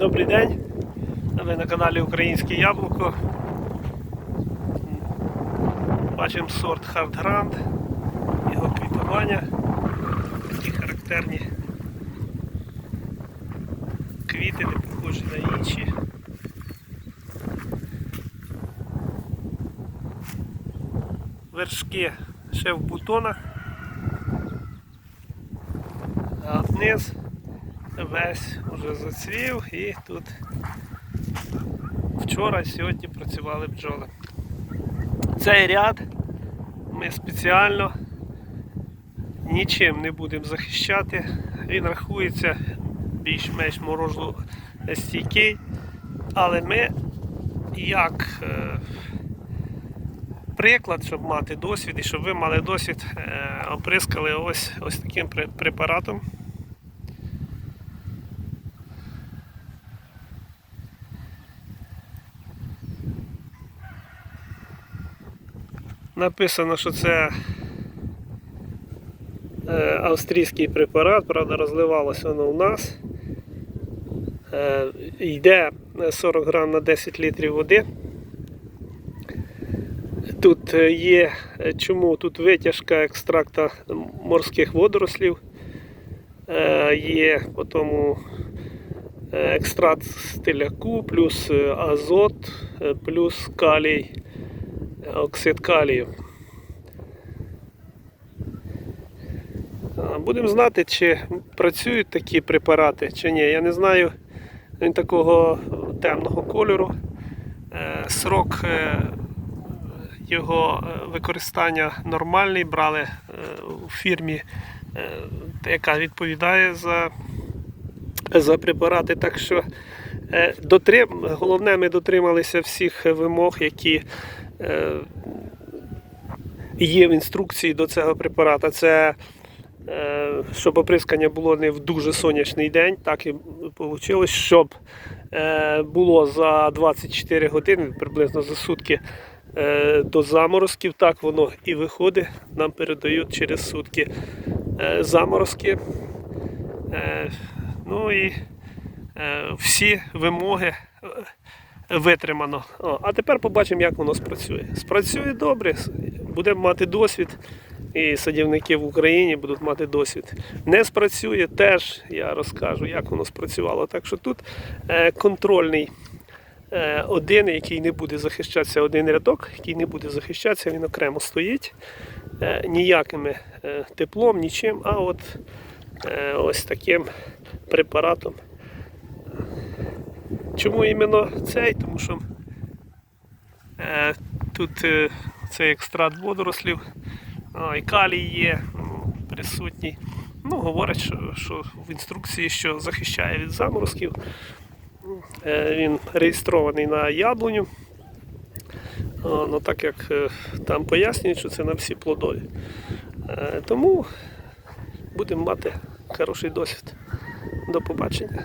Добрий день. Ви на каналі Українське Яблуко. Бачимо сорт Grand, його квітування. Такі характерні квіти, не похожі на інші. Вершки ще в бутонах. А низ весь уже зацвів і тут вчора і сьогодні працювали бджоли. Цей ряд ми спеціально нічим не будемо захищати. Він рахується більш-менш морожу стійкий, але ми як е, приклад, щоб мати досвід і щоб ви мали досвід, е, оприскали ось, ось таким препаратом. Написано, що це е, австрійський препарат, правда, розливалося воно у нас. Е, йде 40 грам на 10 літрів води. Тут е, є чому тут витяжка екстракта морських водорослів. Є потім екстракт стиляку, плюс азот, плюс калій, оксид калію. Будемо знати, чи працюють такі препарати, чи ні. Я не знаю. Він такого темного кольору. Е, Срок е, його е, використання нормальний. Брали у фірмі, яка відповідає за, за препарати. Так що дотрим, головне, ми дотрималися всіх вимог, які є в інструкції до цього препарата. Це е, щоб оприскання було не в дуже сонячний день, так і вийшло, щоб е, було за 24 години, приблизно за сутки е, до заморозків. Так воно і виходить. Нам передають через сутки е, заморозки. Е, Ну і е, всі вимоги е, витримано. О, а тепер побачимо, як воно спрацює. Спрацює добре, будемо мати досвід. І садівники в Україні будуть мати досвід. Не спрацює теж, я розкажу, як воно спрацювало. Так що тут е, контрольний е, один, який не буде захищатися, один рядок, який не буде захищатися, він окремо стоїть. Е, ніякими е, теплом, нічим, а от ось таким препаратом. Чому іменно цей? Тому що е, тут е, цей екстракт водорослів, а, і калій є ну, присутній. Ну, говорять, що, що в інструкції, що захищає від заморозків. Е, він реєстрований на яблуню. А, ну, так як е, там пояснюють, що це на всі плодові. Е, тому будемо мати хороший досвід. До побачення.